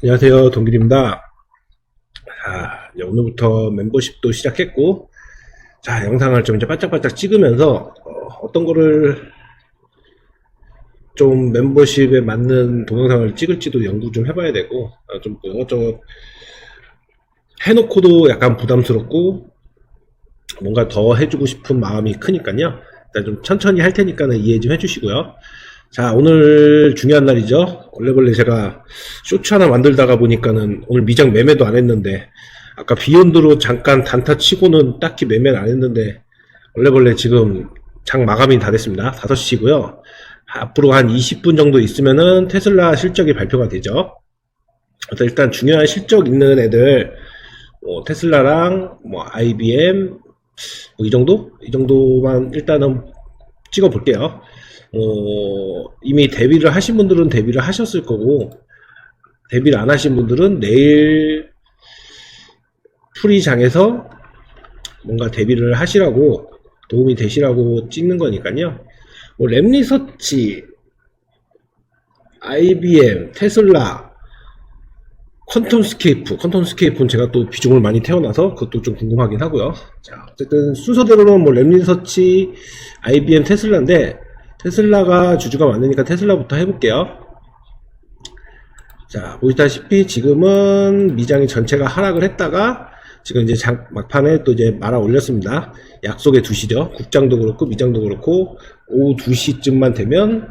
안녕하세요. 동길입니다. 자, 이제 오늘부터 멤버십도 시작했고, 자, 영상을 좀 이제 바짝바짝 찍으면서, 어, 떤 거를 좀 멤버십에 맞는 동영상을 찍을지도 연구 좀 해봐야 되고, 어, 좀 이것저것 해놓고도 약간 부담스럽고, 뭔가 더 해주고 싶은 마음이 크니까요. 일단 좀 천천히 할 테니까는 이해 좀 해주시고요. 자, 오늘 중요한 날이죠. 원래벌레 제가 쇼츠 하나 만들다가 보니까는 오늘 미장 매매도 안 했는데, 아까 비욘드로 잠깐 단타 치고는 딱히 매매는 안 했는데, 원래벌레 지금 장 마감이 다 됐습니다. 5시고요. 앞으로 한 20분 정도 있으면은 테슬라 실적이 발표가 되죠. 일단 중요한 실적 있는 애들, 뭐 테슬라랑 뭐 IBM, 뭐 이 정도? 이 정도만 일단은 찍어 볼게요. 어, 이미 데뷔를 하신 분들은 데뷔를 하셨을 거고, 데뷔를 안 하신 분들은 내일 프리장에서 뭔가 데뷔를 하시라고 도움이 되시라고 찍는 거니까요. 뭐 랩리서치, IBM, 테슬라, 퀀텀 스케이프, 퀀텀 스케이프는 제가 또 비중을 많이 태어나서 그것도 좀 궁금하긴 하고요. 자, 어쨌든 순서대로는 뭐 랩리서치, IBM, 테슬라인데 테슬라가 주주가 많으니까 테슬라부터 해볼게요. 자, 보시다시피 지금은 미장이 전체가 하락을 했다가 지금 이제 장, 막판에 또 이제 말아 올렸습니다. 약속의 2시죠. 국장도 그렇고 미장도 그렇고 오후 2시쯤만 되면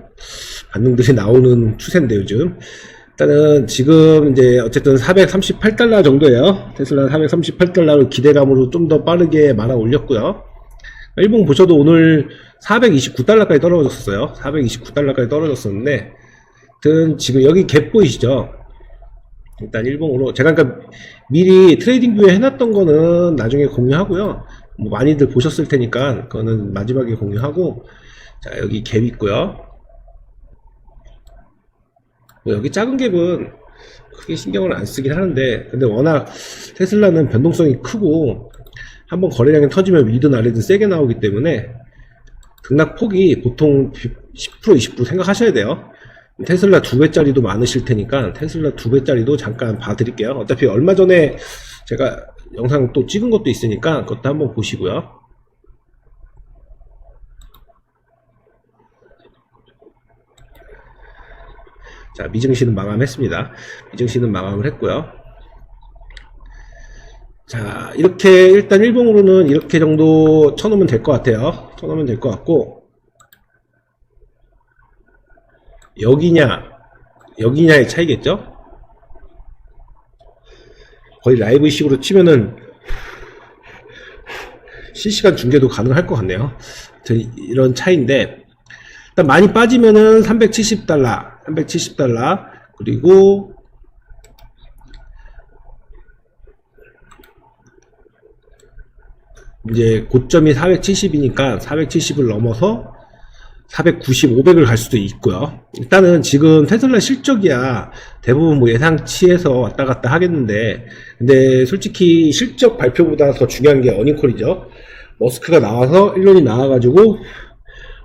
반응들이 나오는 추세인데 요즘. 일단은 지금 이제 어쨌든 438달러 정도예요. 테슬라 438달러로 기대감으로 좀 더 빠르게 말아 올렸고요. 일본 보셔도 오늘 429달러까지 떨어졌었어요. 429달러까지 떨어졌었는데, 하여튼 지금 여기 갭 보이시죠? 일단 일봉으로 제가 그러니까 미리 트레이딩 뷰에 해놨던 거는 나중에 공유하고요. 뭐 많이들 보셨을 테니까 그거는 마지막에 공유하고 자 여기 갭 있고요. 뭐 여기 작은 갭은 크게 신경을 안 쓰긴 하는데 근데 워낙 테슬라는 변동성이 크고 한번 거래량이 터지면 위든 아래든 세게 나오기 때문에 등락 폭이 보통 10% 20% 생각하셔야 돼요. 테슬라 두 배짜리도 많으실 테니까 테슬라 두 배짜리도 잠깐 봐드릴게요. 어차피 얼마 전에 제가 영상 또 찍은 것도 있으니까 그것도 한번 보시고요. 자, 미증시는 마감했습니다. 미증시는 마감을 했고요. 자, 이렇게 일단 일봉으로는 이렇게 정도 쳐놓으면 될 것 같아요. 쳐놓으면 될 것 같고 여기냐 여기냐의 차이겠죠? 거의 라이브식으로 치면은 실시간 중계도 가능할 것 같네요. 이런 차이인데 일단 많이 빠지면은 370달러, 370달러 그리고 이제 고점이 470이니까 470을 넘어서 490, 500을 갈 수도 있고요. 일단은 지금 테슬라 실적이야 대부분 뭐 예상치에서 왔다 갔다 하겠는데, 근데 솔직히 실적 발표보다 더 중요한 게 어닝콜이죠. 머스크가 나와서 일론이 나와가지고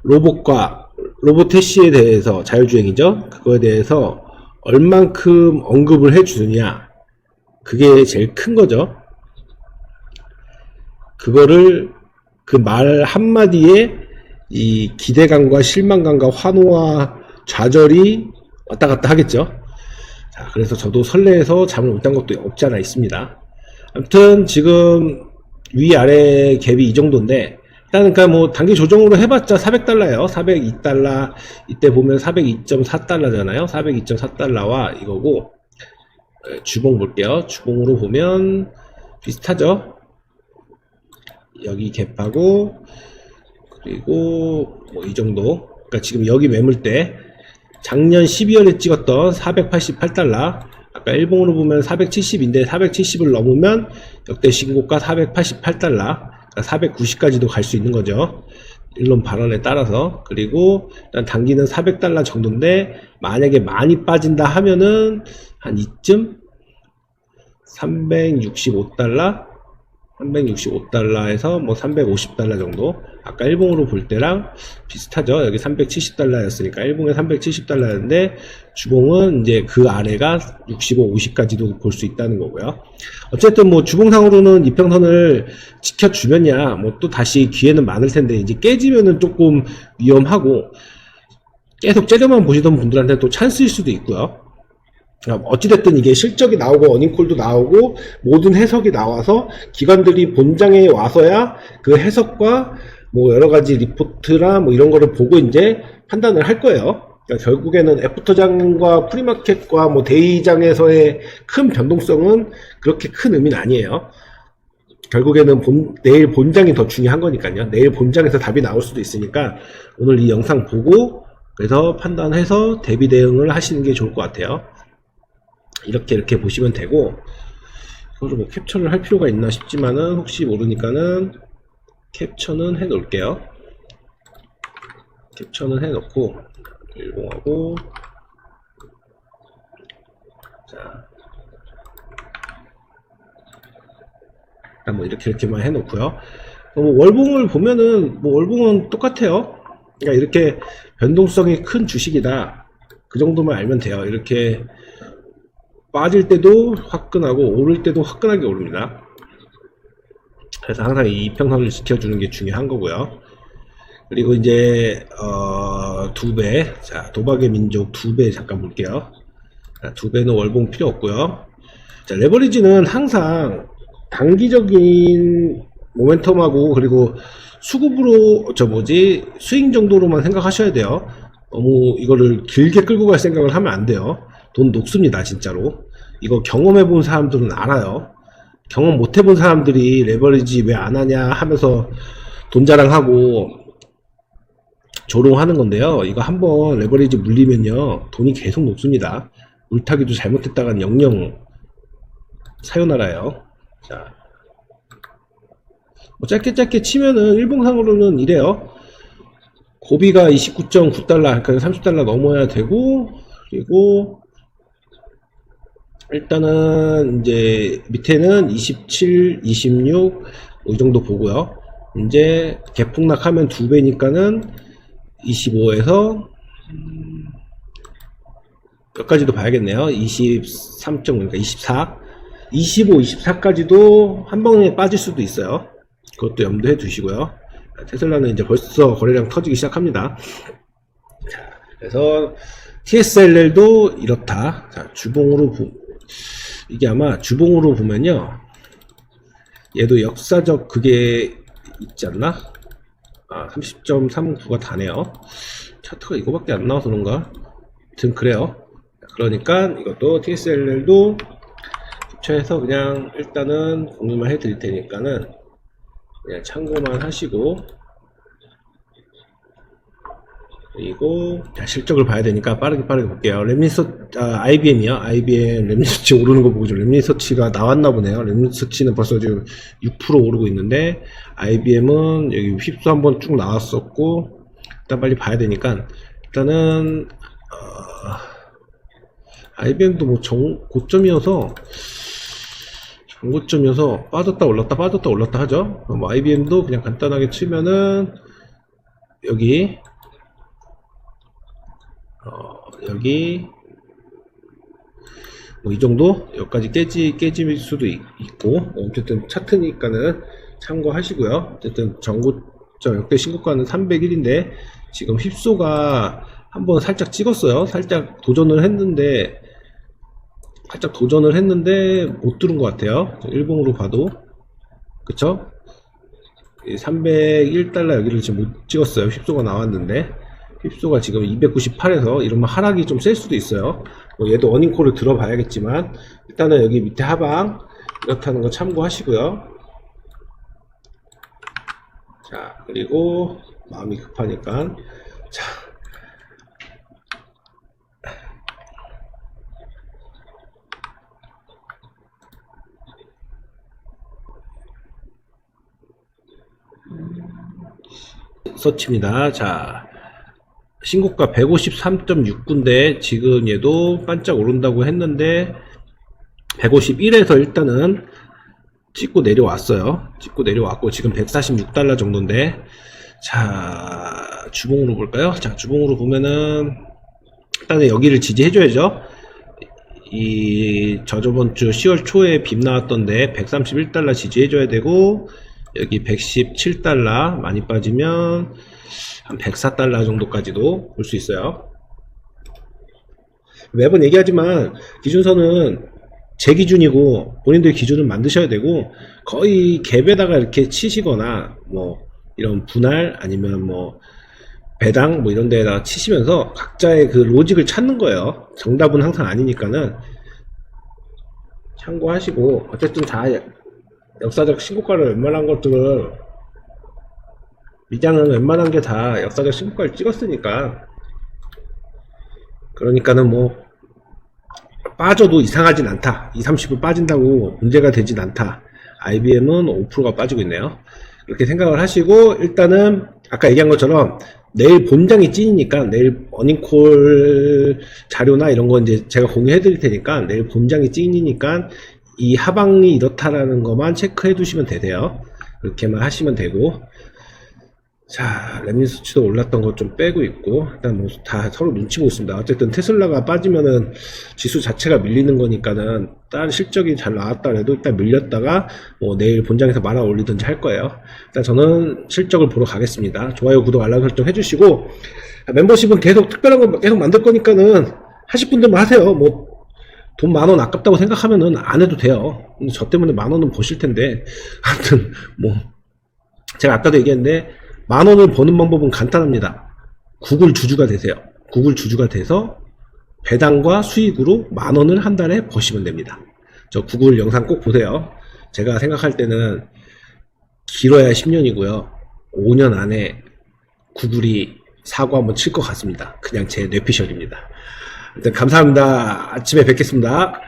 로봇과 로봇 택시에 대해서 자율주행이죠. 그거에 대해서 얼만큼 언급을 해주느냐, 그게 제일 큰 거죠. 그거를 그 말 한마디에 이 기대감과 실망감과 환호와 좌절이 왔다 갔다 하겠죠. 자, 그래서 저도 설레서 잠을 못 잔 것도 없지 않아 있습니다. 아무튼 지금 위아래 갭이 이 정도인데 일단은 그러니까 뭐 단기 조정으로 해봤자 400달러예요. 402달러 이때 보면 402.4달러잖아요. 402.4달러와 이거고 주봉 볼게요. 주봉으로 보면 비슷하죠. 여기 갭하고 그리고 뭐 이 정도. 그러니까 지금 여기 매물대 작년 12월에 찍었던 488달러 아까 일봉으로 보면 470인데 470을 넘으면 역대 신고가 488달러 그러니까 490까지도 갈 수 있는 거죠. 일론 발언에 따라서. 그리고 일단 단기는 400달러 정도인데 만약에 많이 빠진다 하면은 한 이쯤? 365달러 365달러에서 뭐 350달러 정도. 아까 일봉으로 볼 때랑 비슷하죠. 여기 370달러였으니까 일봉에 370달러였는데 주봉은 이제 그 아래가 65, 50까지도 볼 수 있다는 거고요. 어쨌든 뭐 주봉상으로는 이평선을 지켜주면야 뭐 또 다시 기회는 많을 텐데 이제 깨지면은 조금 위험하고 계속 째려만 보시던 분들한테 또 찬스일 수도 있고요. 어, 어찌됐든 이게 실적이 나오고 어닝콜도 나오고 모든 해석이 나와서 기관들이 본장에 와서야 그 해석과 뭐 여러 가지 리포트나 뭐 이런 거를 보고 이제 판단을 할 거예요. 그러니까 결국에는 애프터장과 프리마켓과 뭐 데이장에서의 큰 변동성은 그렇게 큰 의미는 아니에요. 결국에는 본- 내일 본장이 더 중요한 거니까요. 내일 본장에서 답이 나올 수도 있으니까 오늘 이 영상 보고 그래서 판단해서 대비 대응을 하시는 게 좋을 것 같아요. 이렇게 이렇게 보시면 되고 이거를 뭐 캡처를 할 필요가 있나 싶지만은 혹시 모르니까는 캡처는 해 놓을게요. 캡처는 해 놓고 일봉하고 자 뭐 이렇게 이렇게만 해 놓고요. 뭐 월봉을 보면은 뭐 월봉은 똑같아요. 그러니까 이렇게 변동성이 큰 주식이다. 그 정도만 알면 돼요. 이렇게 빠질 때도 화끈하고 오를 때도 화끈하게 오릅니다. 그래서 항상 이 이평선을 지켜주는 게 중요한 거고요. 그리고 이제 어, 두 배, 자 도박의 민족 두 배 잠깐 볼게요. 자, 두 배는 월봉 필요 없고요. 자 레버리지는 항상 단기적인 모멘텀하고 그리고 수급으로 저 뭐지 스윙 정도로만 생각하셔야 돼요. 너무 이거를 길게 끌고 갈 생각을 하면 안 돼요. 돈 녹습니다, 진짜로. 이거 경험해 본 사람들은 알아요. 경험 못 해본 사람들이 레버리지 왜 안 하냐 하면서 돈 자랑하고 조롱하는 건데요. 이거 한번 레버리지 물리면요. 돈이 계속 녹습니다. 물타기도 잘못했다간 영영 사요나라요. 자. 뭐 짧게 짧게 치면은 일봉상으로는 이래요. 고비가 29.9달러, 그러니까 30달러 넘어야 되고, 그리고 일단은 이제 밑에는 27, 26, 이 정도 보고요. 이제 개폭락하면 두 배니까는 25에서 몇 가지도 봐야겠네요. 23. 그러니까 24, 25, 24까지도 한 번에 빠질 수도 있어요. 그것도 염두에 두시고요. 테슬라는 이제 벌써 거래량 터지기 시작합니다. 자, 그래서 TSLL도 이렇다. 자, 주봉으로 보, 이게 아마 주봉으로 보면요. 얘도 역사적 그게 있지 않나? 아, 30.39가 다네요. 차트가 이거밖에 안 나와서 그런가? 아무튼 그래요. 그러니까 이것도 TSLL도 캡처해서 그냥 일단은 공유만 해드릴 테니까는 그냥 참고만 하시고 그리고 자, 실적을 봐야 되니까 빠르게 빠르게 볼게요. 렘리서 아, IBM이요. IBM 렘리서치 오르는 거 보고 좀 렘리서치가 나왔나 보네요. 렘리서치는 벌써 지금 6% 오르고 있는데 IBM은 여기 휩수 한번 쭉 나왔었고 일단 빨리 봐야 되니까 일단은 어, IBM도 뭐 정, 고점이어서 정고점이어서 빠졌다 올랐다 빠졌다 올랐다 하죠. 그럼 IBM도 그냥 간단하게 치면은 여기 어, 여기 뭐 이 정도 여기까지 깨지 깨질 수도 있, 고 어쨌든 차트니까는 참고하시고요. 어쨌든 정고점 역대 신고가는 301인데 지금 휩소가 한번 살짝 찍었어요. 살짝 도전을 했는데 살짝 도전을 했는데 못 뚫은 것 같아요. 일봉으로 봐도 그쵸? 301달러 여기를 지금 못 찍었어요. 휩소가 나왔는데 휩소가 지금 298에서 이러면 하락이 좀 셀 수도 있어요. 뭐 얘도 어닝콜을 들어봐야겠지만 일단은 여기 밑에 하방 이렇다는 거 참고하시고요. 자 그리고 마음이 급하니까 자 서치입니다. 자, 신고가 153.69인데 지금 얘도 반짝 오른다고 했는데 151에서 일단은 찍고 내려왔어요. 찍고 내려왔고 지금 146달러 정도인데 자 주봉으로 볼까요? 자 주봉으로 보면은 일단은 여기를 지지해줘야죠. 이 저저번 주 10월 초에 빔 나왔던데 131달러 지지해줘야 되고 여기 117달러 많이 빠지면 한 104달러 정도까지도 볼 수 있어요. 매번 얘기하지만 기준선은 제 기준이고 본인들 기준을 만드셔야 되고 거의 갭에다가 이렇게 치시거나 뭐 이런 분할 아니면 뭐 배당 뭐 이런 데에다가 치시면서 각자의 그 로직을 찾는 거예요. 정답은 항상 아니니까는 참고하시고 어쨌든 다 역사적 신고가를 웬만한 것들을 미장은 웬만한 게 다 역사적 신고가를 찍었으니까 그러니까는 뭐 빠져도 이상하진 않다. 2, 30을 빠진다고 문제가 되진 않다. IBM은 5%가 빠지고 있네요. 그렇게 생각을 하시고 일단은 아까 얘기한 것처럼 내일 본장이 찐이니까 내일 어닝콜 자료나 이런 거 이제 제가 공유해 드릴 테니까 내일 본장이 찐이니까 이 하방이 이렇다라는 것만 체크해 두시면 되세요. 그렇게만 하시면 되고 자, 랩니 수치도 올랐던 것 좀 빼고 있고, 일단 뭐 다 서로 눈치 보고 있습니다. 어쨌든 테슬라가 빠지면은 지수 자체가 밀리는 거니까는 다른 실적이 잘 나왔다 해도 일단 밀렸다가 뭐 내일 본장에서 말아 올리든지 할 거예요. 일단 저는 실적을 보러 가겠습니다. 좋아요, 구독, 알람 설정 해주시고, 멤버십은 계속 특별한 거 계속 만들 거니까는 하실 분들만 하세요. 뭐, 돈 만 원 아깝다고 생각하면은 안 해도 돼요. 저 때문에 만 원은 버실 텐데, 하여튼, 뭐, 제가 아까도 얘기했는데, 만 원을 버는 방법은 간단합니다. 구글 주주가 되세요. 구글 주주가 돼서 배당과 수익으로 만 원을 한 달에 버시면 됩니다. 저 구글 영상 꼭 보세요. 제가 생각할 때는 길어야 10년이고요. 5년 안에 구글이 사고 한번 칠 것 같습니다. 그냥 제 뇌피셜입니다. 감사합니다. 아침에 뵙겠습니다.